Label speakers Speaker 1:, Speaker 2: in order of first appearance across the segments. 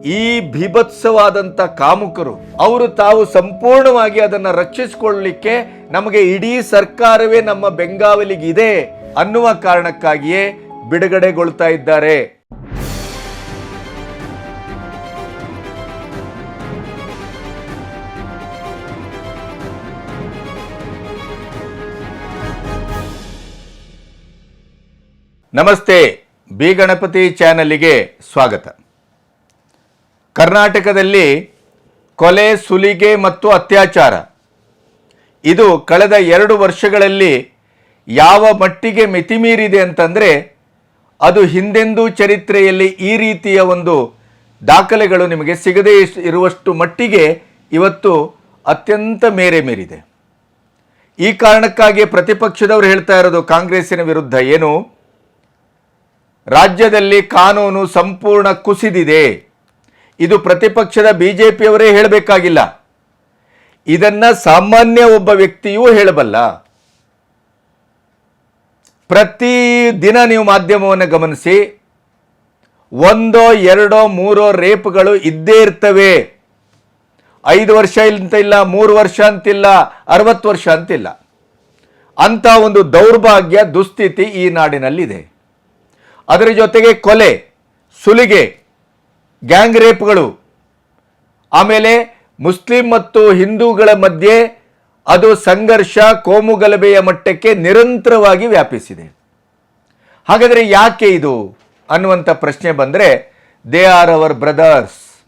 Speaker 1: ಈ ಭೀಭತ್ಸವಾದಂಥ ಕಾಮುಕರು, ಅವರು ತಾವು ಸಂಪೂರ್ಣವಾಗಿ ಅದನ್ನು ರಕ್ಷಿಸಿಕೊಳ್ಳಲಿಕ್ಕೆ ನಮಗೆ ಇಡೀ ಸರ್ಕಾರವೇ ನಮ್ಮ ಬೆಂಗಾವಲಿಗಿದೆ ಅನ್ನುವ ಕಾರಣಕ್ಕಾಗಿಯೇ ಬಿಡುಗಡೆಗೊಳ್ತಾ ಇದ್ದಾರೆ. ನಮಸ್ತೆ, ಬಿ ಗಣಪತಿ ಚಾನಲಿಗೆ ಸ್ವಾಗತ. ಕರ್ನಾಟಕದಲ್ಲಿ ಕೊಲೆ, ಸುಲಿಗೆ ಮತ್ತು ಅತ್ಯಾಚಾರ. ಇದು ಕಳೆದ ಎರಡು ವರ್ಷಗಳಲ್ಲಿ ಯಾವ ಮಟ್ಟಿಗೆ ಮಿತಿಮೀರಿದೆ ಅಂತಂದರೆ, ಅದು ಹಿಂದೆಂದೂ ಚರಿತ್ರೆಯಲ್ಲಿ ಈ ರೀತಿಯ ಒಂದು ದಾಖಲೆಗಳು ನಿಮಗೆ ಸಿಗದೇ ಇರುವಷ್ಟು ಮಟ್ಟಿಗೆ ಇವತ್ತು ಅತ್ಯಂತ ಮೇರೆ ಮೀರಿದೆ. ಈ ಕಾರಣಕ್ಕಾಗಿ ಪ್ರತಿಪಕ್ಷದವರು ಹೇಳ್ತಾ ಇರೋದು ಕಾಂಗ್ರೆಸ್ಸಿನ ವಿರುದ್ಧ ಏನು? ರಾಜ್ಯದಲ್ಲಿ ಕಾನೂನು ಸಂಪೂರ್ಣ ಕುಸಿದಿದೆ. ಇದು ಪ್ರತಿಪಕ್ಷದ ಬಿಜೆಪಿಯವರೇ ಹೇಳಬೇಕಾಗಿಲ್ಲ. ಇದನ್ನ ಸಾಮಾನ್ಯ ಒಬ್ಬ ವ್ಯಕ್ತಿಯೂ ಹೇಳಬಲ್ಲ. ಪ್ರತಿ ದಿನ ನೀವು ಮಾಧ್ಯಮವನ್ನು ಗಮನಿಸಿ, ಒಂದೋ ಎರಡೋ ಮೂರೋ ರೇಪ್ಗಳು ಇದ್ದೇ ಇರ್ತವೆ. ಐದು ವರ್ಷ ಅಂತ ಇಲ್ಲ ಮೂರು ವರ್ಷ ಅಂತಿಲ್ಲ, ಅರವತ್ತು ವರ್ಷ ಅಂತಿಲ್ಲ. ಅಂತ ಒಂದು ದೌರ್ಭಾಗ್ಯ, ದುಸ್ಥಿತಿ ಈ ನಾಡಿನಲ್ಲಿದೆ. ಅದರ ಜೊತೆಗೆ ಕೊಲೆ, ಸುಲಿಗೆ ಗ್ಯಾಂಗ್ ರೇಪ್ಗಳು. ಆಮೇಲೆ ಮುಸ್ಲಿಂ ಮತ್ತು ಹಿಂದೂಗಳ ಮಧ್ಯೆ ಅದು ಸಂಘರ್ಷ ಕೋಮುಗಲಭೆಯ ಮಟ್ಟಕ್ಕೆ ನಿರಂತರವಾಗಿ ವ್ಯಾಪಿಸಿದೆ. ಹಾಗಾದರೆ ಯಾಕೆ ಇದು? ಅನ್ನುವಂಥ ಪ್ರಶ್ನೆ ಬಂದರೆ, ದೇ ಆರ್ ಅವರ್ ಬ್ರದರ್ಸ್.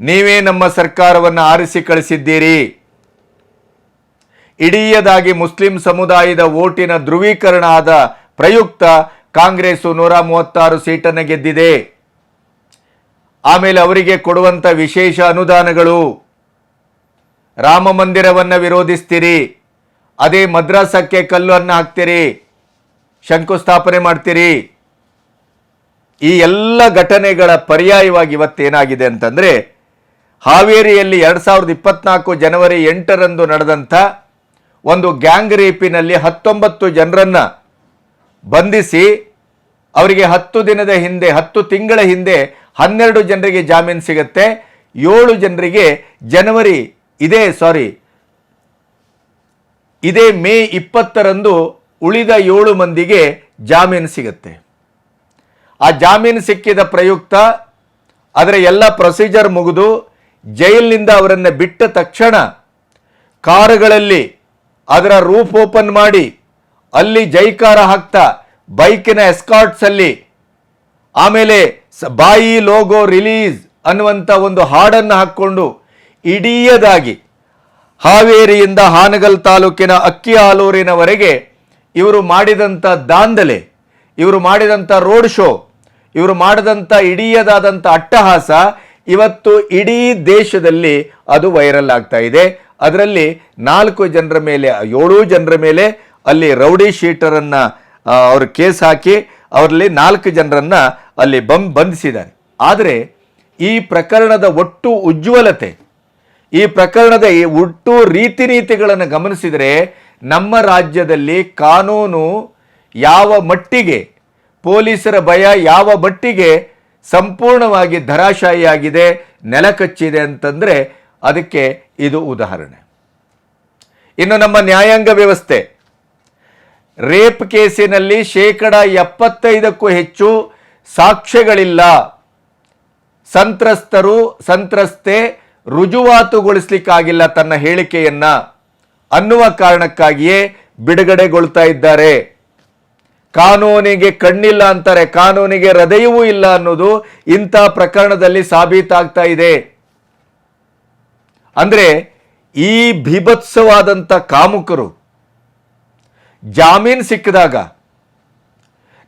Speaker 1: ನೀವೇ ನಮ್ಮ ಸರ್ಕಾರವನ್ನು ಆರಿಸಿ ಕಳಿಸಿದ್ದೀರಿ. ಇಡೀಯದಾಗಿ ಮುಸ್ಲಿಂ ಸಮುದಾಯದ ಓಟಿನ ಧ್ರುವೀಕರಣ ಆದ ಪ್ರಯುಕ್ತ ಕಾಂಗ್ರೆಸ್ಸು ನೂರ ಮೂವತ್ತಾರು ಸೀಟನ್ನು ಗೆದ್ದಿದೆ. ಆಮೇಲೆ ಅವರಿಗೆ ಕೊಡುವಂಥ ವಿಶೇಷ ಅನುದಾನಗಳು. ರಾಮ ಮಂದಿರವನ್ನು ವಿರೋಧಿಸ್ತೀರಿ. ಅದೇ ಮದ್ರಾಸಕ್ಕೆ ಕಲ್ಲನ್ನು ಹಾಕ್ತೀರಿ. ಶಂಕುಸ್ಥಾಪನೆ ಮಾಡ್ತೀರಿ. ಈ ಎಲ್ಲ ಘಟನೆಗಳ ಪರ್ಯಾಯವಾಗಿ ಇವತ್ತೇನಾಗಿದೆ ಅಂತಂದರೆ, ಹಾವೇರಿಯಲ್ಲಿ ಎರಡು ಸಾವಿರದ ಇಪ್ಪತ್ನಾಲ್ಕು ಜನವರಿ ಎಂಟರಂದು ನಡೆದಂಥ ಒಂದು ಗ್ಯಾಂಗ್ ರೇಪಿನಲ್ಲಿ ಹತ್ತೊಂಬತ್ತು ಜನರನ್ನ ಬಂಧಿಸಿ ಅವರಿಗೆ ಹತ್ತು ದಿನದ ಹಿಂದೆ, ಹತ್ತು ತಿಂಗಳ ಹಿಂದೆ ಹನ್ನೆರಡು ಜನರಿಗೆ ಜಾಮೀನು ಸಿಗುತ್ತೆ. ಏಳು ಜನರಿಗೆ ಜನವರಿ, ಇದೇ ಸಾರಿ ಇದೇ ಮೇ ಇಪ್ಪತ್ತರಂದು ಉಳಿದ ಏಳು ಮಂದಿಗೆ ಜಾಮೀನು ಸಿಗುತ್ತೆ. ಆ ಜಾಮೀನು ಸಿಕ್ಕಿದ ಪ್ರಯುಕ್ತ ಅದರ ಎಲ್ಲ ಪ್ರೊಸೀಜರ್ ಮುಗಿದು ಜೈಲಿನಿಂದ ಅವರನ್ನು ಬಿಟ್ಟ ತಕ್ಷಣ ಕಾರುಗಳಲ್ಲಿ ಅದರ ರೂಫ್ ಓಪನ್ ಮಾಡಿ ಅಲ್ಲಿ ಜೈಕಾರ ಹಾಕ್ತಾ ಬೈಕಿನ ಎಸ್ಕಾಟ್ಸ್ ಅಲ್ಲಿ ಆಮೇಲೆ ಬಾಯಿ ಲೋಗೋ ರಿಲೀಸ್ ಅನ್ನುವಂಥ ಒಂದು ಹಾಡನ್ನು ಹಾಕ್ಕೊಂಡು ಇಡೀಯದಾಗಿ ಹಾವೇರಿಯಿಂದ ಹಾನಗಲ್ ತಾಲೂಕಿನ ಅಕ್ಕಿ ಆಲೂರಿನವರೆಗೆ ಇವರು ಮಾಡಿದಂಥ ದಾಂಧಲೆ, ಇವರು ಮಾಡಿದಂಥ ರೋಡ್ ಶೋ ಇವರು ಮಾಡಿದಂಥ ಇಡೀಯದಾದಂಥ ಅಟ್ಟಹಾಸ ಇವತ್ತು ಇಡೀ ದೇಶದಲ್ಲಿ ಅದು ವೈರಲ್ ಆಗ್ತಾ ಇದೆ. ಅದರಲ್ಲಿ ನಾಲ್ಕು ಜನರ ಮೇಲೆ, ಏಳು ಜನರ ಮೇಲೆ ಅಲ್ಲಿ ರೌಡಿ ಶೀಟರನ್ನು ಅವರು ಕೇಸ್ ಹಾಕಿ ಅವರಲ್ಲಿ ನಾಲ್ಕು ಜನರನ್ನ ಅಲ್ಲಿ ಬಂ ಬಂಧಿಸಿದ್ದಾರೆ. ಆದರೆ ಈ ಪ್ರಕರಣದ ಒಟ್ಟು ಉಜ್ವಲತೆ, ಈ ಪ್ರಕರಣದ ಈ ಒಟ್ಟು ರೀತಿ ನೀತಿಗಳನ್ನು ಗಮನಿಸಿದರೆ ನಮ್ಮ ರಾಜ್ಯದಲ್ಲಿ ಕಾನೂನು ಯಾವ ಮಟ್ಟಿಗೆ, ಪೊಲೀಸರ ಭಯ ಯಾವ ಮಟ್ಟಿಗೆ ಸಂಪೂರ್ಣವಾಗಿ ಧರಾಶಾಹಿಯಾಗಿದೆ ನೆಲಕಚ್ಚಿದೆ ಅಂತಂದರೆ ಅದಕ್ಕೆ ಇದು ಉದಾಹರಣೆ. ಇನ್ನು ನಮ್ಮ ನ್ಯಾಯಾಂಗ ವ್ಯವಸ್ಥೆ ರೇಪ್ ಕೇಸಿನಲ್ಲಿ ಶೇಕಡ ಎಪ್ಪತ್ತೈದಕ್ಕೂ ಹೆಚ್ಚು ಸಾಕ್ಷ್ಯಗಳಿಲ್ಲ. ಸಂತ್ರಸ್ತರು ಸಂತ್ರಸ್ತೆ ರುಜುವಾತುಗೊಳಿಸ್ಲಿಕ್ಕಾಗಿಲ್ಲ ತನ್ನ ಹೇಳಿಕೆಯನ್ನ. ಅನ್ನುವ ಕಾರಣಕ್ಕಾಗಿಯೇ ಬಿಡುಗಡೆಗೊಳ್ತಾ ಇದ್ದಾರೆ. ಕಾನೂನಿಗೆ ಕಣ್ಣಿಲ್ಲ ಅಂತಾರೆ, ಕಾನೂನಿಗೆ ಹೃದಯವೂ ಇಲ್ಲ ಅನ್ನೋದು ಇಂಥ ಪ್ರಕರಣದಲ್ಲಿ ಸಾಬೀತಾಗ್ತಾ ಇದೆ. ಅಂದರೆ ಈ ಭೀಭತ್ಸವಾದಂಥ ಕಾಮುಕರು ಜಾಮೀನು ಸಿಕ್ಕಿದಾಗ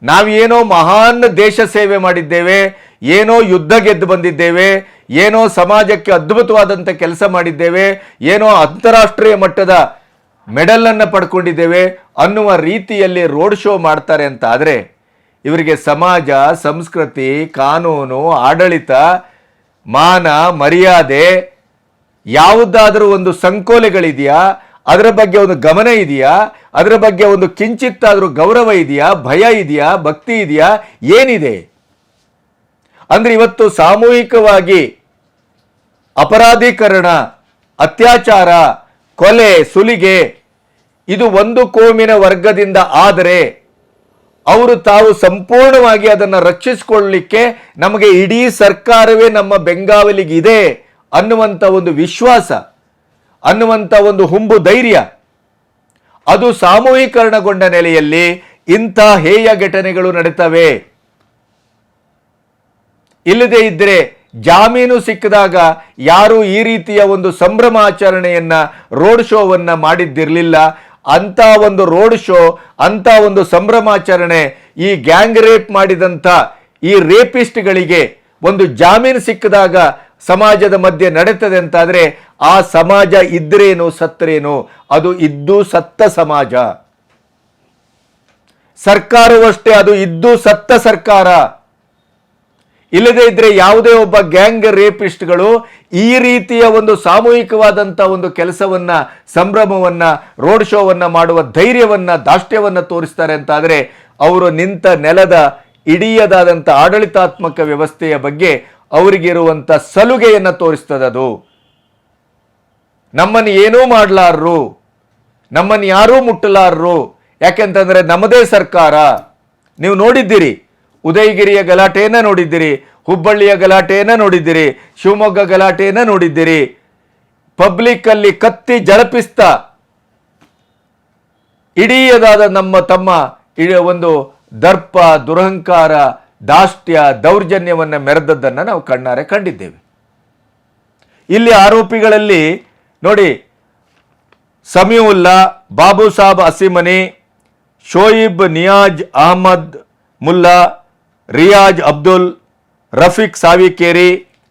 Speaker 1: ನಾವೇನೋ ಮಹಾನ್ ದೇಶ ಸೇವೆ ಮಾಡಿದ್ದೇವೆ, ಏನೋ ಯುದ್ಧ ಗೆದ್ದು ಬಂದಿದ್ದೇವೆ, ಏನೋ ಸಮಾಜಕ್ಕೆ ಅದ್ಭುತವಾದಂಥ ಕೆಲಸ ಮಾಡಿದ್ದೇವೆ, ಏನೋ ಅಂತಾರಾಷ್ಟ್ರೀಯ ಮಟ್ಟದ ಮೆಡಲನ್ನು ಪಡ್ಕೊಂಡಿದ್ದೇವೆ ಅನ್ನುವ ರೀತಿಯಲ್ಲಿ ರೋಡ್ ಶೋ ಮಾಡ್ತಾರೆ ಅಂತ ಆದರೆ ಇವರಿಗೆ ಸಮಾಜ, ಸಂಸ್ಕೃತಿ, ಕಾನೂನು, ಆಡಳಿತ, ಮಾನ, ಮರ್ಯಾದೆ ಯಾವುದಾದರೂ ಒಂದು ಸಂಕೋಲೆಗಳಿದೆಯಾ? ಅದರ ಬಗ್ಗೆ ಒಂದು ಗಮನ ಇದೆಯಾ? ಅದರ ಬಗ್ಗೆ ಒಂದು ಕಿಂಚಿತ್ತಾದರೂ ಗೌರವ ಇದೆಯಾ? ಭಯ ಇದೆಯಾ? ಭಕ್ತಿ ಇದೆಯಾ? ಏನಿದೆ? ಅಂದ್ರೆ ಇವತ್ತು ಸಾಮೂಹಿಕವಾಗಿ ಅಪರಾಧೀಕರಣ, ಅತ್ಯಾಚಾರ, ಕೊಲೆ, ಸುಲಿಗೆ, ಇದು ಒಂದು ಕೋಮಿನ ವರ್ಗದಿಂದ ಆದರೆ ಅವರು ತಾವು ಸಂಪೂರ್ಣವಾಗಿ ಅದನ್ನು ರಕ್ಷಿಸಿಕೊಳ್ಳಲಿಕ್ಕೆ ನಮಗೆ ಇಡೀ ಸರ್ಕಾರವೇ ನಮ್ಮ ಬೆಂಗಾವಲಿಗಿದೆ ಅನ್ನುವಂಥ ಒಂದು ವಿಶ್ವಾಸ. ಅನ್ನುವಂಥ ಒಂದು ಹುಂಬು ಧೈರ್ಯ. ಅದು ಸಾಮೂಹೀಕರಣಗೊಂಡ ನೆಲೆಯಲ್ಲಿ ಇಂಥ ಹೇಯ ಘಟನೆಗಳು ನಡೀತವೆ. ಇಲ್ಲದೇ ಇದ್ದರೆ ಜಾಮೀನು ಸಿಕ್ಕಿದಾಗ ಯಾರು ಈ ರೀತಿಯ ಒಂದು ಸಂಭ್ರಮಾಚರಣೆಯನ್ನ ರೋಡ್ ಶೋವನ್ನ ಮಾಡಿದ್ದಿರಲಿಲ್ಲ. ಅಂತ ಒಂದು ರೋಡ್ ಶೋ ಅಂತ ಒಂದು ಸಂಭ್ರಮಾಚರಣೆ ಈ ಗ್ಯಾಂಗ್ ರೇಪ್ ಮಾಡಿದಂಥ ಈ ರೇಪಿಸ್ಟ್ಗಳಿಗೆ ಒಂದು ಜಾಮೀನು ಸಿಕ್ಕಿದಾಗ ಸಮಾಜದ ಮಧ್ಯೆ ನಡೀತದೆ ಅಂತಾದರೆ ಆ ಸಮಾಜ ಇದ್ರೇನು ಸತ್ತರೇನು, ಅದು ಇದ್ದು ಸತ್ತ ಸಮಾಜ. ಸರ್ಕಾರವಷ್ಟೇ ಅದು ಇದ್ದು ಸತ್ತ ಸರ್ಕಾರ. ಇಲ್ಲದೇ ಇದ್ರೆ ಯಾವುದೇ ಒಬ್ಬ ಗ್ಯಾಂಗ್ ರೇಪಿಸ್ಟ್ಗಳು ಈ ರೀತಿಯ ಒಂದು ಸಾಮೂಹಿಕವಾದಂಥ ಒಂದು ಕೆಲಸವನ್ನ, ಸಂಭ್ರಮವನ್ನ, ರೋಡ್ ಶೋವನ್ನ ಮಾಡುವ ಧೈರ್ಯವನ್ನ, ದಾಷ್ಟ್ಯವನ್ನ ತೋರಿಸ್ತಾರೆ ಅಂತಾದ್ರೆ, ಅವರು ನಿಂತ ನೆಲದ ಇಡೀಯದಾದಂಥ ಆಡಳಿತಾತ್ಮಕ ವ್ಯವಸ್ಥೆಯ ಬಗ್ಗೆ ಅವರಿಗಿರುವಂಥ ಸಲುಗೆಯನ್ನು ತೋರಿಸ್ತದದು ನಮ್ಮನ್ನು ಏನೂ ಮಾಡಲಾರರು, ನಮ್ಮನ್ನು ಯಾರೂ ಮುಟ್ಟಲಾರರು, ಯಾಕೆಂತಂದರೆ ನಮ್ಮದೇ ಸರ್ಕಾರ. ನೀವು ನೋಡಿದ್ದೀರಿ, ಉದಯಗಿರಿಯ ಗಲಾಟೆಯನ್ನು ನೋಡಿದ್ದೀರಿ, ಹುಬ್ಬಳ್ಳಿಯ ಗಲಾಟೆಯನ್ನು ನೋಡಿದ್ದೀರಿ, ಶಿವಮೊಗ್ಗ ಗಲಾಟೆಯನ್ನು ನೋಡಿದ್ದೀರಿ. ಪಬ್ಲಿಕ್ಕಲ್ಲಿ ಕತ್ತಿ ಜಳಪಿಸ್ತ ಇಡೀಯದಾದ ನಮ್ಮ ತಮ್ಮ ಒಂದು ದರ್ಪ, ದುರಹಂಕಾರ ದಾಷ್ಟ್ಯ ದೌರ್ಜನ್ಯವನ್ನು ಮೆರೆದದ್ದನ್ನು ನಾವು ಕಣ್ಣಾರೆ ಕಂಡಿದ್ದೇವೆ. ಇಲ್ಲಿ ಆರೋಪಿಗಳಲ್ಲಿ ನೋಡಿ ಸಮೀವುಲ್ಲಾ, ಬಾಬು ಸಾಬ್ ಅಸಿಮನಿ, ಶೋಯಿಬ್ ನಿಯಾಜ್ ಅಹಮದ್ ಮುಲ್ಲಾ, ರಿಯಾಜ್ ಅಬ್ದುಲ್, ರಫೀಕ್ ಸಾವಿಕೇರಿ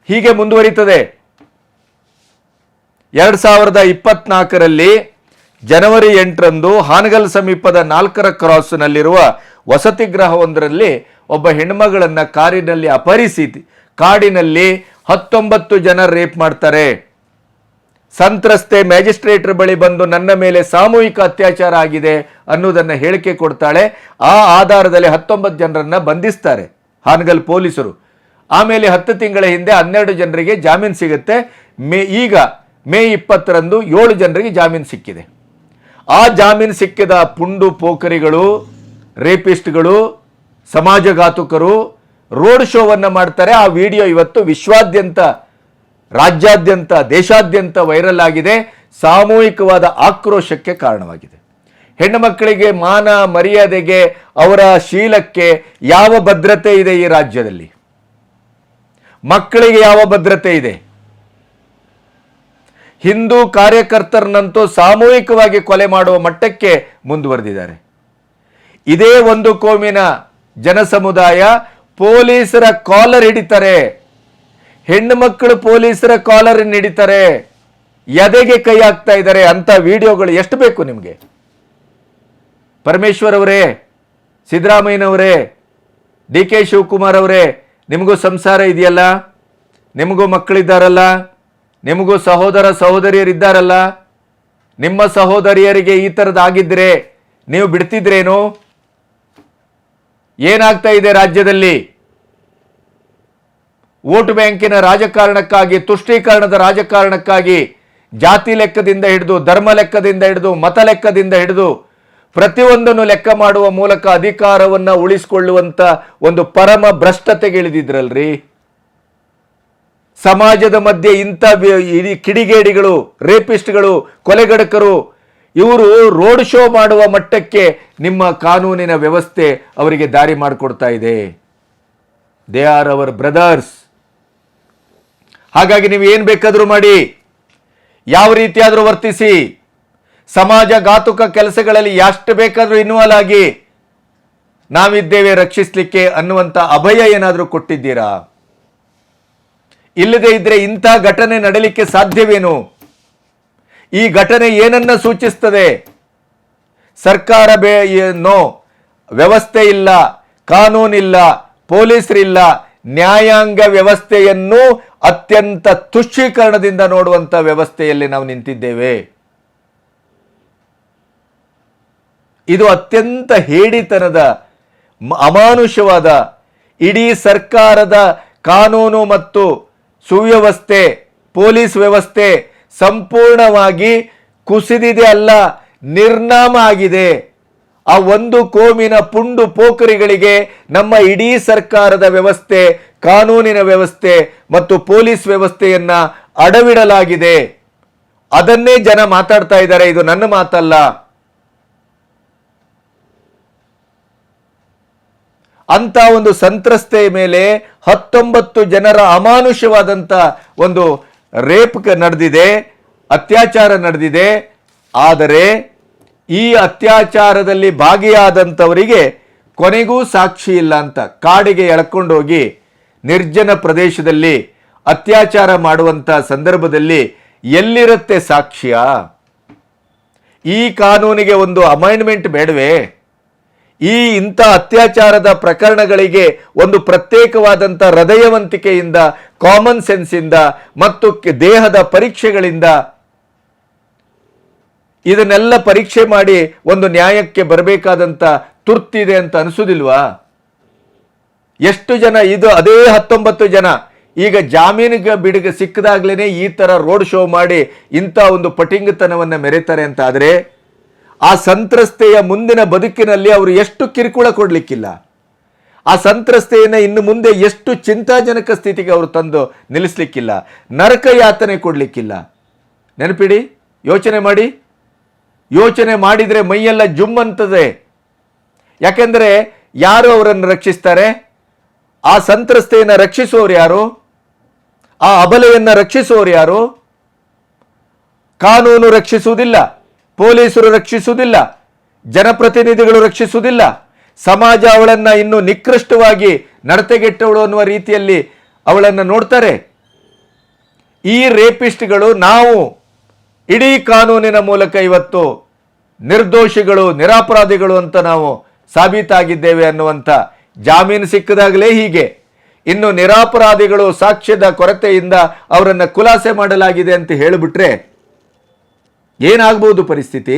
Speaker 1: ಹೀಗೆ ಮುಂದುವರಿತದೆ ಎರಡು ಸಾವಿರದ ಇಪ್ಪತ್ನಾಲ್ಕರಲ್ಲಿ ಜನವರಿ ಎಂಟರಂದು ಹಾನಗಲ್ ಸಮೀಪದ ನಾಲ್ಕರ ಕ್ರಾಸ್ನಲ್ಲಿರುವ ವಸತಿ ಗೃಹವೊಂದರಲ್ಲಿ ಒಬ್ಬ ಹೆಣ್ಮಗಳನ್ನು ಕಾರಿನಲ್ಲಿ ಅಪಹರಿಸಿ ಕಾಡಿನಲ್ಲಿ ಹತ್ತೊಂಬತ್ತು ಜನ ರೇಪ್ ಮಾಡ್ತಾರೆ. ಸಂತ್ರಸ್ತೆ ಮ್ಯಾಜಿಸ್ಟ್ರೇಟರ್ ಬಳಿ ಬಂದು ನನ್ನ ಮೇಲೆ ಸಾಮೂಹಿಕ ಅತ್ಯಾಚಾರ ಆಗಿದೆ ಅನ್ನೋದನ್ನು ಹೇಳಿಕೆ ಕೊಡ್ತಾಳೆ. ಆ ಆಧಾರದಲ್ಲಿ ಹತ್ತೊಂಬತ್ತು ಜನರನ್ನ ಬಂಧಿಸ್ತಾರೆ ಹಾನಗಲ್ ಪೊಲೀಸರು. ಆಮೇಲೆ ಹತ್ತು ತಿಂಗಳ ಹಿಂದೆ ಹನ್ನೆರಡು ಜನರಿಗೆ ಜಾಮೀನು ಸಿಗುತ್ತೆ. ಮೇ ಈಗ ಮೇ ಇಪ್ಪತ್ತರಂದು ಏಳು ಜನರಿಗೆ ಜಾಮೀನು ಸಿಕ್ಕಿದೆ. ಆ ಜಾಮೀನು ಸಿಕ್ಕಿದ ಪುಂಡು ಪೋಖರಿಗಳು, ರೇಪಿಸ್ಟ್ಗಳು ಸಮಾಜಘಾತುಕರು ರೋಡ್ ಶೋವನ್ನು ಮಾಡ್ತಾರೆ. ಆ ವಿಡಿಯೋ ಇವತ್ತು ವಿಶ್ವಾದ್ಯಂತ, ರಾಜ್ಯಾದ್ಯಂತ, ದೇಶಾದ್ಯಂತ ವೈರಲ್ ಆಗಿದೆ. ಸಾಮೂಹಿಕವಾದ ಆಕ್ರೋಶಕ್ಕೆ ಕಾರಣವಾಗಿದೆ. ಹೆಣ್ಣು ಮಕ್ಕಳಿಗೆ ಮಾನ ಮರ್ಯಾದೆಗೆ, ಅವರ ಶೀಲಕ್ಕೆ ಯಾವ ಭದ್ರತೆ ಇದೆ ಈ ರಾಜ್ಯದಲ್ಲಿ? ಮಕ್ಕಳಿಗೆ ಯಾವ ಭದ್ರತೆ ಇದೆ? ಹಿಂದೂ ಕಾರ್ಯಕರ್ತರನ್ನಂತೂ ಸಾಮೂಹಿಕವಾಗಿ ಕೊಲೆ ಮಾಡುವ ಮಟ್ಟಕ್ಕೆ ಮುಂದುವರೆದಿದ್ದಾರೆ. ಇದೇ ಒಂದು ಕೋಮಿನ ಜನಸಮುದಾಯ ಪೊಲೀಸರ ಕಾಲರ್ ಹಿಡಿತಾರೆ. ಹೆಣ್ಣು ಮಕ್ಕಳು ಪೊಲೀಸರ ಕಾಲರ್ ಹಿಡಿತಾರೆ. ಎದೆಗೆ ಕೈ ಹಾಕ್ತಾ ಇದ್ದಾರೆ ಅಂತ ವಿಡಿಯೋಗಳು ಎಷ್ಟು ಬೇಕು ನಿಮಗೆ? ಪರಮೇಶ್ವರ್ ಅವರೇ ಸಿದ್ದರಾಮಯ್ಯನವರೇ ಡಿ ಕೆ ಶಿವಕುಮಾರ್ ಅವರೇ, ನಿಮಗೂ ಸಂಸಾರ ಇದೆಯಲ್ಲ? ನಿಮಗೂ ಮಕ್ಕಳಿದ್ದಾರಲ್ಲ? ನಿಮಗೂ ಸಹೋದರ ಸಹೋದರಿಯರಿದ್ದಾರಲ್ಲ? ನಿಮ್ಮ ಸಹೋದರಿಯರಿಗೆ ಈ ಥರದ್ದಾಗಿದ್ದರೆ ನೀವು ಬಿಡ್ತಿದ್ರೇನು? ಏನಾಗ್ತಾ ಇದೆ ರಾಜ್ಯದಲ್ಲಿ? ವೋಟ್ ಬ್ಯಾಂಕಿನ ರಾಜಕಾರಣಕ್ಕಾಗಿ, ತುಷ್ಟೀಕರಣದ ರಾಜಕಾರಣಕ್ಕಾಗಿ, ಜಾತಿ ಲೆಕ್ಕದಿಂದ ಹಿಡಿದು, ಧರ್ಮ ಲೆಕ್ಕದಿಂದ ಹಿಡಿದು, ಮತ ಲೆಕ್ಕದಿಂದ ಹಿಡಿದು, ಪ್ರತಿಯೊಂದನ್ನು ಲೆಕ್ಕ ಮಾಡುವ ಮೂಲಕ ಅಧಿಕಾರವನ್ನು ಉಳಿಸಿಕೊಳ್ಳುವಂಥ ಒಂದು ಪರಮ ಭ್ರಷ್ಟತೆಗೆ ಇಳಿದಿದ್ರಲ್ರಿ? ಸಮಾಜದ ಮಧ್ಯೆ ಇಂಥ ಕಿಡಿಗೇಡಿಗಳು, ರೇಪಿಸ್ಟ್ಗಳು, ಕೊಲೆಗಡಕರು ಇವರು ರೋಡ್ ಶೋ ಮಾಡುವ ಮಟ್ಟಕ್ಕೆ ನಿಮ್ಮ ಕಾನೂನಿನ ವ್ಯವಸ್ಥೆ ಅವರಿಗೆ ದಾರಿ ಮಾಡಿಕೊಡ್ತಾ ಇದೆ. ದೇ ಆರ್ ಅವರ್ ಬ್ರದರ್ಸ್ ಹಾಗಾಗಿ ನೀವು ಏನು ಬೇಕಾದರೂ ಮಾಡಿ. ಯಾವ ರೀತಿಯಾದರೂ ವರ್ತಿಸಿ. ಸಮಾಜ ಘಾತುಕ ಕೆಲಸಗಳಲ್ಲಿ ಎಷ್ಟು ಬೇಕಾದರೂ ಇನ್ವಾಲ್ವ್ ಆಗಿ. ನಾವಿದ್ದೇವೆ ರಕ್ಷಿಸಲಿಕ್ಕೆ ಅನ್ನುವಂಥ ಅಭಯ ಏನಾದರೂ ಕೊಟ್ಟಿದ್ದೀರಾ? ಇಲ್ಲದೆ ಇದ್ರೆ ಇಂಥ ಘಟನೆ ನಡಲಿಕ್ಕೆ ಸಾಧ್ಯವೇನು? ಈ ಘಟನೆ ಏನನ್ನ ಸೂಚಿಸ್ತದೆ? ಸರ್ಕಾರ ಬೇ ನೋ. ವ್ಯವಸ್ಥೆ ಇಲ್ಲ, ಕಾನೂನಿಲ್ಲ, ಪೊಲೀಸರಿಲ್ಲ, ನ್ಯಾಯಾಂಗ ವ್ಯವಸ್ಥೆಯನ್ನು ಅತ್ಯಂತ ತುಷ್ಟೀಕರಣದಿಂದ ನೋಡುವಂತ ವ್ಯವಸ್ಥೆಯಲ್ಲಿ ನಾವು ನಿಂತಿದ್ದೇವೆ. ಇದು ಅತ್ಯಂತ ಹೇಡಿತನದ ಅಮಾನುಷವಾದ ಇಡೀ ಸರ್ಕಾರದ ಕಾನೂನು ಮತ್ತು ಸುವ್ಯವಸ್ಥೆ, ಪೊಲೀಸ್ ವ್ಯವಸ್ಥೆ ಸಂಪೂರ್ಣವಾಗಿ ಕುಸಿದಿದೆ ಅಲ್ಲ, ನಿರ್ನಾಮ ಆಗಿದೆ. ಆ ಒಂದು ಕೋಮಿನ ಪುಂಡು ಪೋಖರಿಗಳಿಗೆ ನಮ್ಮ ಇಡೀ ಸರ್ಕಾರದ ವ್ಯವಸ್ಥೆ, ಕಾನೂನಿನ ವ್ಯವಸ್ಥೆ ಮತ್ತು ಪೊಲೀಸ್ ವ್ಯವಸ್ಥೆಯನ್ನ ಅಡವಿಡಲಾಗಿದೆ. ಅದನ್ನೇ ಜನ ಮಾತಾಡ್ತಾ ಇದ್ದಾರೆ, ಇದು ನನ್ನ ಮಾತಲ್ಲ. ಅಂತ ಒಂದು ಸಂತ್ರಸ್ತೆಯ ಮೇಲೆ ಹತ್ತೊಂಬತ್ತು ಜನರ ಅಮಾನುಷವಾದಂಥ ಒಂದು ರೇಪ್ ನಡೆದಿದೆ, ಅತ್ಯಾಚಾರ ನಡೆದಿದೆ, ಆದರೆ ಈ ಅತ್ಯಾಚಾರದಲ್ಲಿ ಭಾಗಿಯಾದಂಥವರಿಗೆ ಕೊನೆಗೂ ಸಾಕ್ಷಿ ಇಲ್ಲ ಅಂತ ಕಾಡಿಗೆ ಎಳ್ಕೊಂಡೋಗಿ ನಿರ್ಜನ ಪ್ರದೇಶದಲ್ಲಿ ಅತ್ಯಾಚಾರ ಮಾಡುವಂಥ ಸಂದರ್ಭದಲ್ಲಿ ಎಲ್ಲಿರುತ್ತೆ ಸಾಕ್ಷ್ಯ? ಈ ಕಾನೂನಿಗೆ ಒಂದು ಅಮೈಂಡ್ಮೆಂಟ್ ಬೇಡವೇ? ಈ ಇಂಥ ಅತ್ಯಾಚಾರದ ಪ್ರಕರಣಗಳಿಗೆ ಒಂದು ಪ್ರತ್ಯೇಕವಾದಂಥ ಹೃದಯವಂತಿಕೆಯಿಂದ ಕಾಮನ್ ಸೆನ್ಸಿಂದ ಮತ್ತು ದೇಹದ ಪರೀಕ್ಷೆಗಳಿಂದ ಇದನ್ನೆಲ್ಲ ಪರೀಕ್ಷೆ ಮಾಡಿ ಒಂದು ನ್ಯಾಯಕ್ಕೆ ಬರಬೇಕಾದಂಥ ತುರ್ತಿದೆ ಅಂತ ಅನಿಸೋದಿಲ್ವಾ? ಎಷ್ಟು ಜನ ಇದು ಅದೇ ಹತ್ತೊಂಬತ್ತು ಜನ. ಈಗ ಜಾಮೀನಿಗೆ ಬಿಡುಗೆ ಸಿಕ್ಕದಾಗ್ಲೇನೆ ಈ ತರ ರೋಡ್ ಶೋ ಮಾಡಿ ಇಂಥ ಒಂದು ಪಟಿಂಗತನವನ್ನ ಮೆರೆತಾರೆ ಅಂತ ಆದ್ರೆ ಆ ಸಂತ್ರಸ್ತೆಯ ಮುಂದಿನ ಬದುಕಿನಲ್ಲಿ ಅವರು ಎಷ್ಟು ಕಿರುಕುಳ ಕೊಡ್ಲಿಕ್ಕಿಲ್ಲ. ಆ ಸಂತ್ರಸ್ತೆಯನ್ನು ಇನ್ನು ಮುಂದೆ ಎಷ್ಟು ಚಿಂತಾಜನಕ ಸ್ಥಿತಿಗೆ ಅವರು ತಂದು ನಿಲ್ಲಿಸ್ಲಿಕ್ಕಿಲ್ಲ, ನರಕ ಯಾತನೆ ಕೊಡಲಿಕ್ಕಿಲ್ಲ. ನೆನಪಿಡಿ, ಯೋಚನೆ ಮಾಡಿ. ಯೋಚನೆ ಮಾಡಿದರೆ ಮೈಯೆಲ್ಲ ಜುಮ್ ಅಂತದೆ ಯಾಕೆಂದ್ರೆ ಯಾರು ಅವರನ್ನು ರಕ್ಷಿಸ್ತಾರೆ? ಆ ಸಂತ್ರಸ್ತೆಯನ್ನು ರಕ್ಷಿಸುವವರು ಯಾರು? ಆ ಅಬಲೆಯನ್ನು ರಕ್ಷಿಸುವವರು ಯಾರು? ಕಾನೂನು ರಕ್ಷಿಸುವುದಿಲ್ಲ, ಪೊಲೀಸರು ರಕ್ಷಿಸುವುದಿಲ್ಲ, ಜನಪ್ರತಿನಿಧಿಗಳು ರಕ್ಷಿಸುವುದಿಲ್ಲ. ಸಮಾಜ ಅವಳನ್ನು ಇನ್ನೂ ನಿಕೃಷ್ಟವಾಗಿ ನಡತೆಗೆಟ್ಟವಳು ಅನ್ನುವ ರೀತಿಯಲ್ಲಿ ಅವಳನ್ನು ನೋಡ್ತಾರೆ. ಈ ರೇಪಿಸ್ಟ್ಗಳು ನಾವು ಇಡೀ ಕಾನೂನಿನ ಮೂಲಕ ಇವತ್ತು ನಿರ್ದೋಷಿಗಳು, ನಿರಾಪರಾಧಿಗಳು ಅಂತ ನಾವು ಸಾಬೀತಾಗಿದ್ದೇವೆ ಅನ್ನುವಂಥ ಜಾಮೀನು ಸಿಕ್ಕದಾಗಲೇ ಹೀಗೆ. ಇನ್ನು ನಿರಾಪರಾಧಿಗಳು ಸಾಕ್ಷ್ಯದ ಕೊರತೆಯಿಂದ ಅವರನ್ನು ಖುಲಾಸೆ ಮಾಡಲಾಗಿದೆ ಅಂತ ಹೇಳಿಬಿಟ್ರೆ ಏನಾಗ್ಬೋದು ಪರಿಸ್ಥಿತಿ?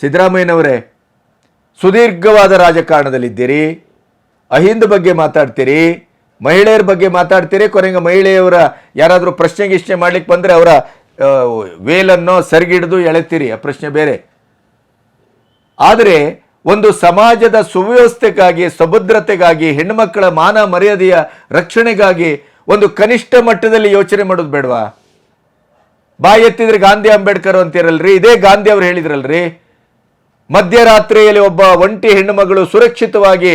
Speaker 1: ಸಿದ್ದರಾಮಯ್ಯನವರೇ ಸುದೀರ್ಘವಾದ ರಾಜಕಾರಣದಲ್ಲಿದ್ದೀರಿ, ಅಹಿಂದ ಬಗ್ಗೆ ಮಾತಾಡ್ತೀರಿ, ಮಹಿಳೆಯರ ಬಗ್ಗೆ ಮಾತಾಡ್ತೀರಿ, ಕೊನೆಗೆ ಮಹಿಳೆಯವರ ಯಾರಾದರೂ ಪ್ರಶ್ನೆ ಗಿಶ್ನೆ ಮಾಡ್ಲಿಕ್ಕೆ ಬಂದರೆ ಅವರ ವೇಲನ್ನು ಸರಿಗಿಡಿದು ಎಳೆತೀರಿ, ಆ ಪ್ರಶ್ನೆ ಬೇರೆ. ಆದರೆ ಒಂದು ಸಮಾಜದ ಸುವ್ಯವಸ್ಥೆಗಾಗಿ, ಸುಭದ್ರತೆಗಾಗಿ, ಹೆಣ್ಣುಮಕ್ಕಳ ಮಾನ ಮರ್ಯಾದೆಯ ರಕ್ಷಣೆಗಾಗಿ ಒಂದು ಕನಿಷ್ಠ ಮಟ್ಟದಲ್ಲಿ ಯೋಚನೆ ಮಾಡೋದು ಬೇಡವಾ? ಬಾಯಿ ಎತ್ತಿದ್ರೆ ಗಾಂಧಿ ಅಂಬೇಡ್ಕರ್ ಅಂತೀರಲ್ರಿ, ಇದೇ ಗಾಂಧಿ ಅವರು ಹೇಳಿದ್ರಲ್ರಿ. ಮಧ್ಯರಾತ್ರಿಯಲ್ಲಿ ಒಬ್ಬ ಒಂಟಿ ಹೆಣ್ಣುಮಗಳು ಸುರಕ್ಷಿತವಾಗಿ ಸುರಕ್ಷಿತವಾಗಿ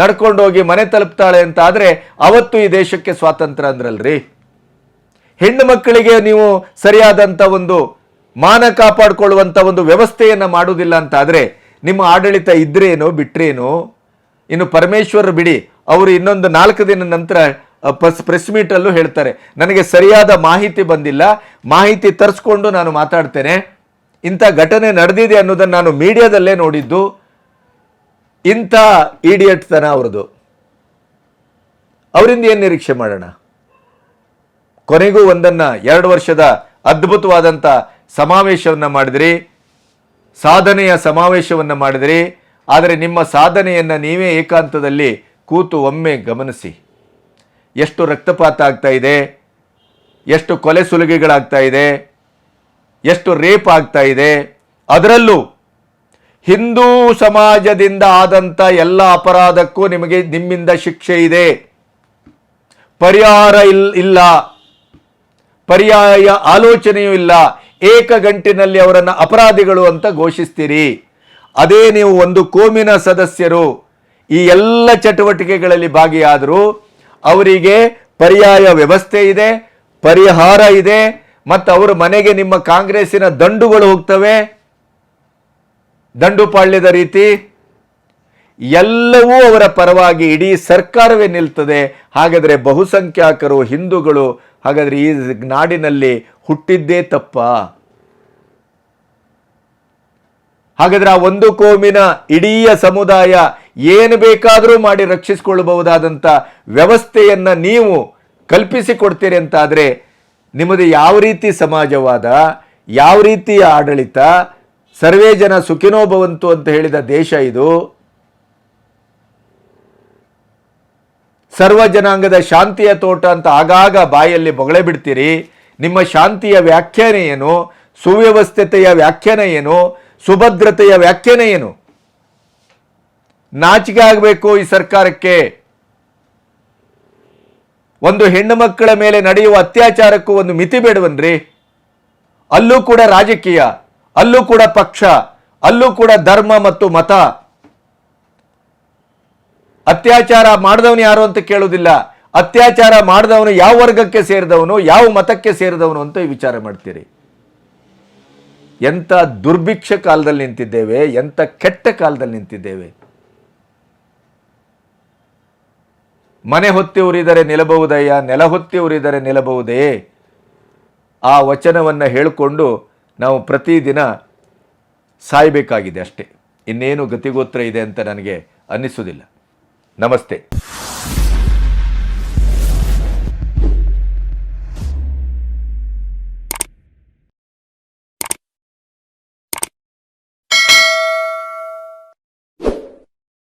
Speaker 1: ನಡ್ಕೊಂಡೋಗಿ ಮನೆ ತಲುಪ್ತಾಳೆ ಅಂತ ಆದರೆ ಅವತ್ತು ಈ ದೇಶಕ್ಕೆ ಸ್ವಾತಂತ್ರ್ಯ ಅಂದ್ರಲ್ರಿ? ಹೆಣ್ಣು ಮಕ್ಕಳಿಗೆ ನೀವು ಸರಿಯಾದಂಥ ಒಂದು ಮಾನ ಕಾಪಾಡಿಕೊಳ್ಳುವಂಥ ಒಂದು ವ್ಯವಸ್ಥೆಯನ್ನು ಮಾಡುವುದಿಲ್ಲ ಅಂತ ಆದರೆ ನಿಮ್ಮ ಆಡಳಿತ ಇದ್ರೇನು ಬಿಟ್ರೇನು? ಇನ್ನು ಪರಮೇಶ್ವರ್ ಬಿಡಿ, ಅವರು ಇನ್ನೊಂದು ನಾಲ್ಕು ದಿನ ನಂತರ ಪ್ರೆಸ್ ಪ್ರೆಸ್ ಮೀಟಲ್ಲೂ ಹೇಳ್ತಾರೆ, ನನಗೆ ಸರಿಯಾದ ಮಾಹಿತಿ ಬಂದಿಲ್ಲ, ಮಾಹಿತಿ ತರಿಸ್ಕೊಂಡು ನಾನು ಮಾತಾಡ್ತೇನೆ. ಇಂಥ ಘಟನೆ ನಡೆದಿದೆ ಅನ್ನೋದನ್ನು ನಾನು ಮೀಡಿಯಾದಲ್ಲೇ ನೋಡಿದ್ದು. ಇಂಥ ಈಡಿಯಟ್ತನ ಅವ್ರದ್ದು ಅವರಿಂದ. ಏನು ನಿರೀಕ್ಷೆ ಮಾಡೋಣ? ಕೊನೆಗೂ ಒಂದನ್ನು ಎರಡು ವರ್ಷದ ಅದ್ಭುತವಾದಂಥ ಸಮಾವೇಶವನ್ನು ಮಾಡಿದ್ರಿ. ಸಾಧನೆಯ ಸಮಾವೇಶವನ್ನು ಮಾಡಿದ್ರಿ. ಆದರೆ ನಿಮ್ಮ ಸಾಧನೆಯನ್ನು ನೀವೇ ಏಕಾಂತದಲ್ಲಿ ಕೂತು ಒಮ್ಮೆ ಗಮನಿಸಿ. ಎಷ್ಟು ರಕ್ತಪಾತ ಆಗ್ತಾ ಇದೆ? ಎಷ್ಟು ಕೊಲೆ ಸುಲಿಗೆಗಳಾಗ್ತಾ ಇದೆ? ಎಷ್ಟು ರೇಪ್ ಆಗ್ತಾ ಇದೆ. ಅದರಲ್ಲೂ ಹಿಂದೂ ಸಮಾಜದಿಂದ ಆದಂಥ ಎಲ್ಲ ಅಪರಾಧಕ್ಕೂ ನಿಮಗೆ ನಿಮ್ಮಿಂದ ಶಿಕ್ಷೆ ಇದೆ. ಪರಿಹಾರ ಇಲ್, ಇಲ್ಲ. ಪರ್ಯಾಯ ಆಲೋಚನೆಯೂ ಇಲ್ಲ. ಏಕ ಗಂಟಿನಲ್ಲಿ ಅವರನ್ನು ಅಪರಾಧಿಗಳು ಅಂತ ಘೋಷಿಸ್ತೀರಿ. ಅದೇ ನೀವು ಒಂದು ಕೋಮಿನ ಸದಸ್ಯರು. ಈ ಎಲ್ಲ ಚಟುವಟಿಕೆಗಳಲ್ಲಿ ಭಾಗಿಯಾದರೂ ಅವರಿಗೆ ಪರ್ಯಾಯ ವ್ಯವಸ್ಥೆ ಇದೆ, ಪರಿಹಾರ ಇದೆ. ಮತ್ತು ಅವರ ಮನೆಗೆ ನಿಮ್ಮ ಕಾಂಗ್ರೆಸ್ಸಿನ ದಂಡುಗಳು ಹೋಗ್ತವೆ? ದಂಡುಪಾಳ್ಯದ ರೀತಿ? ಎಲ್ಲವೂ ಅವರ ಪರವಾಗಿ ಇಡೀ ಸರ್ಕಾರವೇ ನಿಲ್ತದೆ. ಹಾಗಾದರೆ ಬಹುಸಂಖ್ಯಾತರು ಹಿಂದೂಗಳು, ಹಾಗಾದರೆ ಈ ನಾಡಿನಲ್ಲಿ ಹುಟ್ಟಿದ್ದೇ ತಪ್ಪ. ಹಾಗಾದ್ರೆ ಆ ಒಂದು ಕೋಮಿನ ಇಡೀ ಸಮುದಾಯ ಏನು ಬೇಕಾದರೂ ಮಾಡಿ ರಕ್ಷಿಸಿಕೊಳ್ಳಬಹುದಾದಂಥ ವ್ಯವಸ್ಥೆಯನ್ನು ನೀವು ಕಲ್ಪಿಸಿಕೊಡ್ತೀರಿ ಅಂತಾದರೆ ನಿಮ್ಮದು ಯಾವ ರೀತಿ ಸಮಾಜವಾದ, ಯಾವ ರೀತಿಯ ಆಡಳಿತ, ಸರ್ವೇ ಜನ ಸುಖಿನೋ ಭವಂತು ಅಂತ ಹೇಳಿದ ದೇಶ ಇದು. ಸರ್ವ ಜನಾಂಗದ ಶಾಂತಿಯ ತೋಟ ಅಂತ ಆಗಾಗ ಬಾಯಲ್ಲಿ ಬೊಗಳೆ ಬಿಡ್ತೀರಿ. ನಿಮ್ಮ ಶಾಂತಿಯ ವ್ಯಾಖ್ಯಾನ ಏನು? ಸುವ್ಯವಸ್ಥತೆಯ ವ್ಯಾಖ್ಯಾನ ಏನು? ಸುಭದ್ರತೆಯ ವ್ಯಾಖ್ಯಾನ ಏನು? ನಾಚಿಕೆ ಆಗಬೇಕು ಈ ಸರ್ಕಾರಕ್ಕೆ. ಒಂದು ಹೆಣ್ಣು ಮಕ್ಕಳ ಮೇಲೆ ನಡೆಯುವ ಅತ್ಯಾಚಾರಕ್ಕೂ ಒಂದು ಮಿತಿ ಬೇಡವನ್ರಿ. ಅಲ್ಲೂ ಕೂಡ ರಾಜಕೀಯ, ಅಲ್ಲೂ ಕೂಡ ಪಕ್ಷ, ಅಲ್ಲೂ ಕೂಡ ಧರ್ಮ ಮತ್ತು ಮತ. ಅತ್ಯಾಚಾರ ಮಾಡಿದವನು ಯಾರು ಅಂತ ಕೇಳುವುದಿಲ್ಲ. ಅತ್ಯಾಚಾರ ಮಾಡಿದವನು ಯಾವ ವರ್ಗಕ್ಕೆ ಸೇರಿದವನು, ಯಾವ ಮತಕ್ಕೆ ಸೇರಿದವನು ಅಂತ ವಿಚಾರ ಮಾಡ್ತೀರಿ. ಎಂಥ ದುರ್ಭಿಕ್ಷ ಕಾಲದಲ್ಲಿ ನಿಂತಿದ್ದೇವೆ, ಎಂಥ ಕೆಟ್ಟ ಕಾಲದಲ್ಲಿ ನಿಂತಿದ್ದೇವೆ. ಮನೆ ಹೊತ್ತಿ ಉರಿದರೆ ನಿಲ್ಲಬಹುದಯ್ಯ? ನೆಲ ಹೊತ್ತಿ ಉರಿದರೆ ನಿಲ್ಲಬಹುದೇ? ಆ ವಚನವನ್ನು ಹೇಳಿಕೊಂಡು ನಾವು ಪ್ರತಿದಿನ ಸಾಯಬೇಕಾಗಿದೆ ಅಷ್ಟೇ. ಇನ್ನೇನು ಗತಿಗೋತ್ರ ಇದೆ ಅಂತ ನನಗೆ ಅನ್ನಿಸೋದಿಲ್ಲ ನಮಸ್ತೆ.